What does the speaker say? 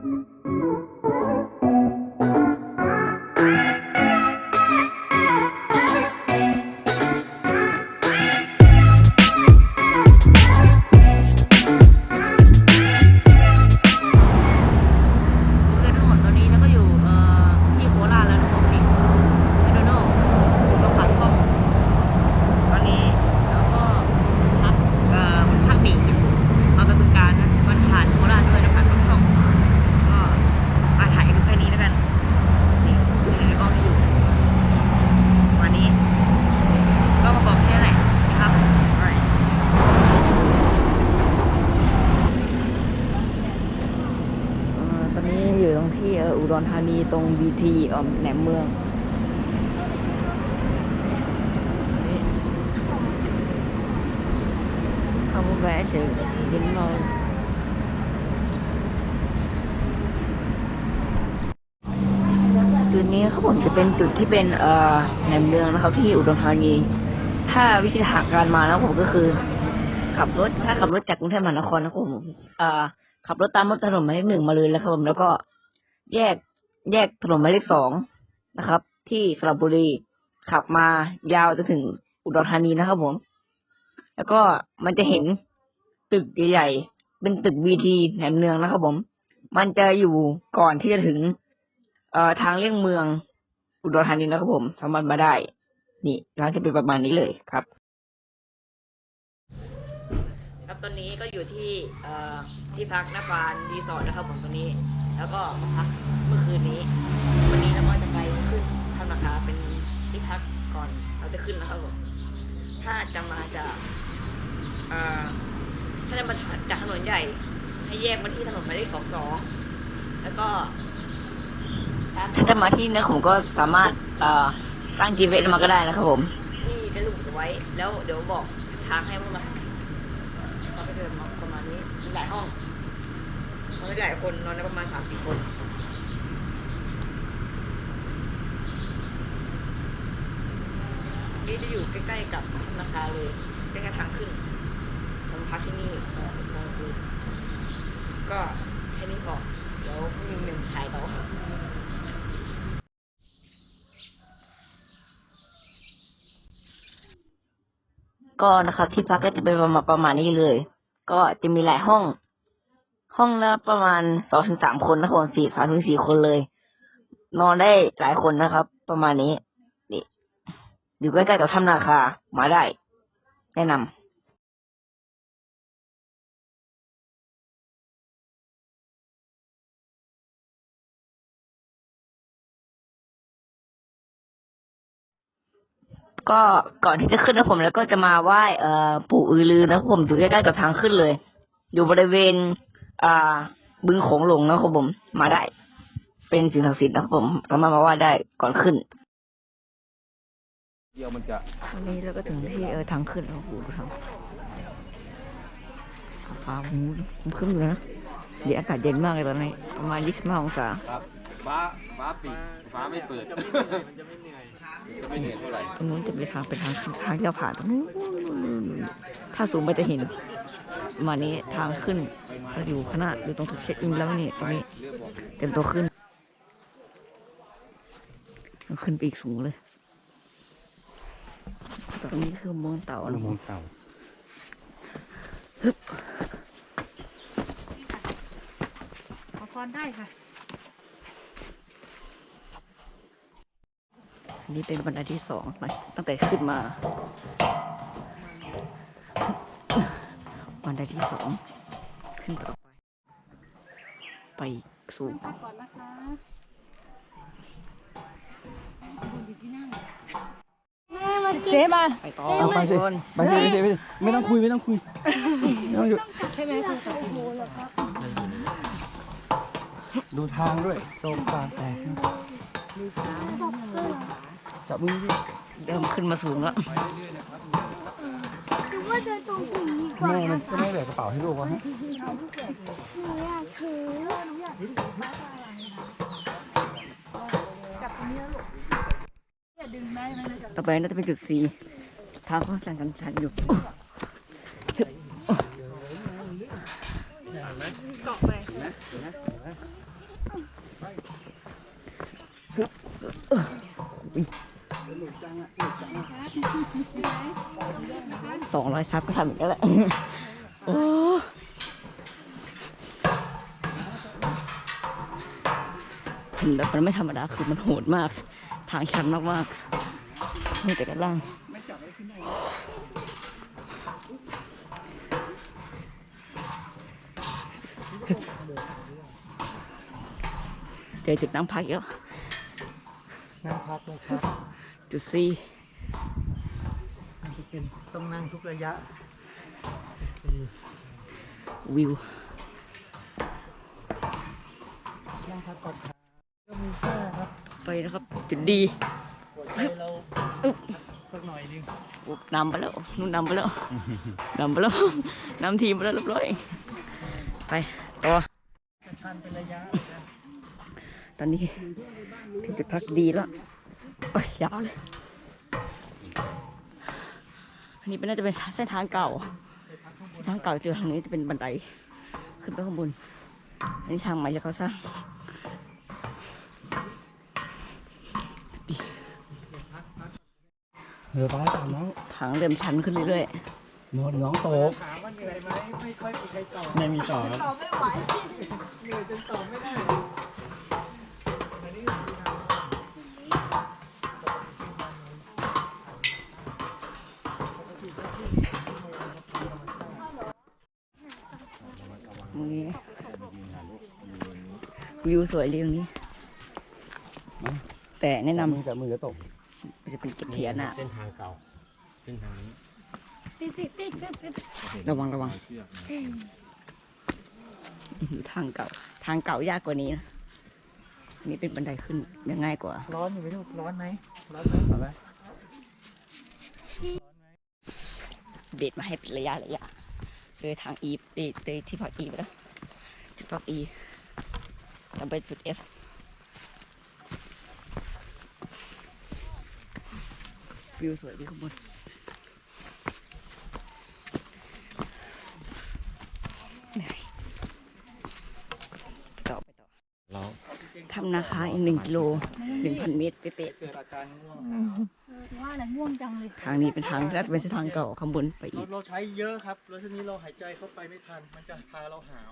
คื อยู่ตรงที่อุดรธานีตรงบีทีอมแหนมเมืองเข้าแวะเฉยยินเราจุดนี้ครับผมจะเป็นจุดที่เป็นเอ่อแหนมเมืองนะครับที่อุดรธานี ถ้าวิธีทางการมานะครับผมก็คือ ขับรถถ้าขับรถจากกรุงเทพมหานครนะครับผมเอ่อขับรถตามถนนหมายเลขหนึ่งมาเลยแล้วครับผมแล้วก็ แยกแยกถนนหมายเลขสองนะครับ ที่สระบุรีขับมายาวจนถึงอุดรธานีนะครับผม แล้วก็มันจะเห็นตึกใหญ่ๆเป็นตึกบีทีแหนมเนืองนะครับผม มันจะอยู่ก่อนที่จะถึง เอ่อทางเลี่ยงเมืองอุดรธานีนะครับผมสามารถมาได้ นี่ร้านจะเป็นประมาณนี้เลยครับ ครับตอนนี้ก็อยู่ที่เอ่อที่พักนปานรีสอร์ทนะครับผมตอนนี้ แล้วก็มาพักเมื่อคืนนี้ วันนี้เราก็จะไปขึ้นทำราคาเป็นที่พักก่อนเราจะขึ้นนะครับผมถ้าจะมาจากเอ่อถ้าจะมาจากถนนใหญ่ ให้แยกมาที่ถนนหมายเลขสองสองแล้วก็ถ้าจะมาที่นี่ผมก็สามารถเอ่อตั้ง GPS มาก็ได้นะครับผมที่ได้ลุงไว้ แล้วเดี๋ยวบอกทางให้พวกมาเราไปเดินมาประมาณนี้มีหลายห้อง ได้หลายคนนอนได้ประมาณสามสี่คนนี่จะอยู่ใกล้ๆกับธนาคารเลยใกล้ๆทางขึ้นผมพักที่นี่ตอนกลางคืนก็แค่นี้ก่อนเดี๋ยวพรุ่งนี้หนึ่งถ่ายต่อก็นะครับที่พักก็จะเป็นประมาณประมาณนี้เลย ก็จะมีหลายห้อง ห้องละประมาณสองถึงสามคนนะครับผมสี่สามถึงสี่คนเลย นอนได้หลายคนนะครับ ประมาณนี้ นี่อยู่ใกล้ๆกับถ้ำนาคา มาได้ แนะนำก็ก่อนที่จะขึ้นนะผมแล้วก็จะมาไหว้เอ่อปู่อือลือนะผมอยู่ใกล้ๆกับทางขึ้นเลย อยู่บริเวณ อ่า บึงโขงหลงนะครับผมมาได้ เป็นสิ่งศักดิ์สิทธิ์นะครับผมสามารถมาไหว้ได้ก่อนขึ้นเดียวมันจะวันนี้เราก็ถึงที่เออทางขึ้นโอ้โหดูทางฟ้าหูมันขึ้นอยู่นะเดี๋ยวอากาศเย็นมากเลยตอนนี้ประมาณ 25 องศาครับฟ้าฟ้าปิดฟ้าไม่เปิดมันจะไม่เหนื่อยจะไม่เหนื่อยเท่าไหร่ตรงนู้นจะเป็นทางเป็นทางทางที่เราผ่านตรงนู้นถ้าสูงไปจะเห็นประ มาณนี้ทางขึ้นเราอยู่ข้างหน้าอยู่ตรงจุดเช็คอินแล้วนี่ตรงนี้เรื่องบอกเต็มตัวขึ้นมันขึ้นไปอีกสูงเลยตรงนี้คือเมืองเต่านะมองเต่าขอพรได้ค่ะอันนี้เป็นบันไดที่สองไปตั้งแต่ขึ้นมา บัน ไดที่สองขึ้นต่อไป ไปสูงตัดก่อนนะคะอยู่ที่นั่งเจ๊มาไปต่อเอาไปสิคนไปสิไปสิไปสิไม่ต้องคุยไม่ต้องคุยไม่ต้องหยุดใช่ไหมคุณสาวโมเหรอครับดูทางด้วยโตมตาแตกจับมือดิเริ่มขึ้นมาสูงแล้ว คือว่าเดินตรงกลุ่มดีกว่า แม่มันก็ไม่แบกกระเป๋าให้ลูกวะฮะหนูอยากถือต่อไปน่าจะเป็นจุดสีทางค่อนข้างชันชันอยู่เกาะไป สองร้อยซับก็ทำอย่างนี้แหละโอ้เห็นแบบมันไม่ธรรมดาคือมันโหดมาก ทางชันมากๆมีแต่กันล่างเจอจุดนั่งพักอีกแล้วนั่งพักนะครับจุดซีมันจะ เป็นต้องนั่งทุกระยะ วิวนั่งพักก่อนครับก็มีแค่ครับไปนะครับจุดดีหัวใจเราอึ๊บสักหน่อยหนึงอุ๊บนำไปแล้วนู่นนำไปแล้วนำไปแล้วนำทีมไปแล้วเรียบร้อยไปต่อกระชันเป็นระยะนะตอนนี้ถึงจุดพักดีแล้วโอ้ยยาวเลย อันนี้เป็นน่าจะเป็นเส้นทางเก่าเส้นทางเก่าเจอทางนี้จะเป็นบันได ขึ้นไปข้างบน อันนี้ทางใหม่ที่เขาสร้างเรือป้าตามน้องทางเริ่มชันขึ้นเรื่อยน้องน้องโตถามว่าเหนื่อยไหมไม่ค่อยมีใครตอบไม่มีต่อครับเหนื่อยจนตอบไม่ได้อันนี้คือทาง ๆตรงนี้ วิวสวยดีตรงนี้ แต่แนะนำมือจับมือจะตกมันจะเป็นเก็บเทียนอะเส้นทางเก่าเส้นทางนี้ปิ๊บปิ๊บปิ๊บปิ๊บปิ๊บระวังระวังเชือกนะอื้อหือทางเก่า ทางเก่ายากกว่านี้นะอันนี่เป็นบันไดขึ้นยังง่ายกว่า ร้อนอยู่ไหมลูกร้อนไหมร้อนไหมร้อนไหมเบดมาให้เป็นระยะระยะเลยทางอีเลยเลยที่พักอีไปแล้วจุดพักอี แล้วไปจุดเอฟวิวสวยดีข้างบนเหนื่อยไปต่อไปต่อเราทำนาคาอีกหนึ่งกิโลหนึ่งพันเมตรเป๊ะเกิดอาการง่วงว่าอะไรง่วงจังเลยๆทางนี้เป็นทางน่าจะเป็นเส้นทางเก่าข้างบนไปเราอีก เราใช้เยอะครับ แล้วทีนี้เราหายใจเข้าไปไม่ทัน มันจะพาเราหาว